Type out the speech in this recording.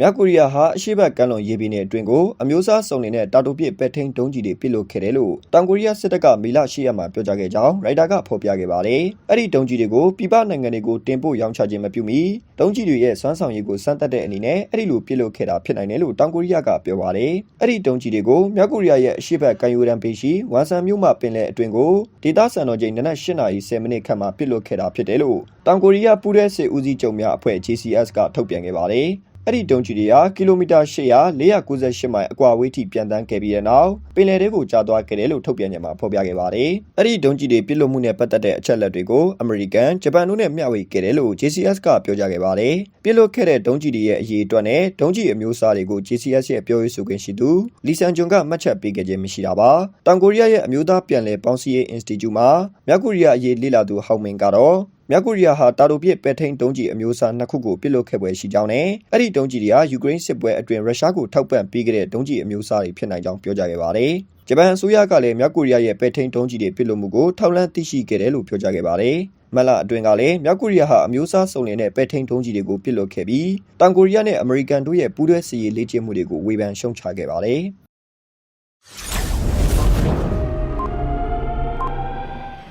မြောက်ကိုရီးယားဟာအရှေ့ဘက်ကမ်းလွန်ရေပြင်နယ်အတွင်းကိုအမျိုးအစားစုံနေတဲ့တာတိုပစ်ပဲ့ထိန်းဒုံးကျည်တွေပစ်လွှတ်ခဲ့တယ်လို့တောင်ကိုရီးယားစစ်တပ်ကမေလ10ရက်မှာပြောကြားခဲ့ကြောင်းရိုက်တာကဖော်ပြခဲ့ပါတယ်။အဲ့ဒီဒုံးကျည်တွေကိုပြည်ပနိုင်ငံတွေကိုတင်ပို့ရောင်းချခြင်းမပြုမီဒုံးကျည်တွေရဲ့စွမ်းဆောင်ရည်ကိုစမ်းသပ်တဲ့အနေနဲ့အဲ့ဒီလိုပစ်လွှတ်ခဲ့တာဖြစ်နိုင်တယ်လို့တောင်ကိုရီးယားကပြောပါတယ်။အဲ့ဒီဒုံးကျည်တွေကိုမြောက်ကိုရီးယားရဲ့အရှေ့ဘက်ကမ်းရိုးတန်းပေးရှိဝမ်ဆန်မြို့မှပင်လယ်အတွင်းကိုဒေသစံတော်ချိန်နနက်8:10မိနစ်ခန့်မှာပစ်လွှတ်ခဲ့တာဖြစ်တယ်လို့တောင်ကိုရီးယားပူးရဲစစ်ဦးစီးချုပ်များအဖွဲ့ JCS ကထုတ်ပြန်ခဲ့ပါတယ်။ အဲ့ဒီဒုံးကျည်တွေဟာကီလိုမီတာ800 498မိုင်အကွာအဝေးထိပြန်တန်းခဲ့ပြီးတဲ့နောက်ပင်လယ်ထဲကိုကျသွားခဲ့တယ်လို့ထုတ်ပြန်ကြမှာဖော်ပြခဲ့ပါတယ်။အဲ့ဒီဒုံးကျည်တွေပြစ်လွတ်မှုနဲ့ပတ်သက်တဲ့အချက်လက်တွေကိုအမေရိကန်၊ဂျပန်တို့နဲ့မျှဝေခဲ့တယ်လို့ JCS ကပြောကြားခဲ့ပါတယ်။ပြစ်လွတ်ခဲ့တဲ့ဒုံးကျည်တွေရဲ့အရေးအတွက်နဲ့ဒုံးကျည်အမျိုးအစားတွေကို JCS ရဲ့ပြောရေးဆိုခွင့်ရှိသူလီဆန်ဂျွန်ကမှတ်ချက်ပေးခဲ့ခြင်းမရှိတာပါ။တောင်ကိုရီးယားရဲ့အမျိုးသားပြန်လည်ပေါင်းစည်းရေး Institute မှာမြောက်ကိုရီးယားအရေးလေ့လာသူဟောင်မင်ကတော့ မြောက်ကိုရီးယားဟာတာတိုပစ်ပဲထိန်ဒုံးကျည်အမျိုးအစားနှစ်ခုကိုပစ်လွတ်ခဲ့ပွဲရှိကြောင်းနဲ့အဲ့ဒီဒုံးကျည်တွေဟာယူကရိန်းစစ်ပွဲအတွင်းရုရှားကိုထောက်ပံ့ပေးခဲ့တဲ့ဒုံးကျည်အမျိုးအစားတွေဖြစ်နိုင်ကြောင်းပြောကြားခဲ့ပါတယ်။ဂျပန်အစိုးရကလည်းမြောက်ကိုရီးယားရဲ့ပဲထိန်ဒုံးကျည်တွေပစ်လွတ်မှုကိုထောက်လှမ်းသိရှိခဲ့တယ်လို့ပြောကြားခဲ့ပါတယ်။မလအတွင်းကလည်းမြောက်ကိုရီးယားဟာအမျိုးအစားစုံလင်တဲ့ပဲထိန်ဒုံးကျည်တွေကိုပစ်လွတ်ခဲ့ပြီးတောင်ကိုရီးယားနဲ့အမေရိကန်တို့ရဲ့ပူးတွဲစစ်ရေးလေ့ကျင့်မှုတွေကိုဝေဖန်ရှုံချခဲ့ပါတယ်။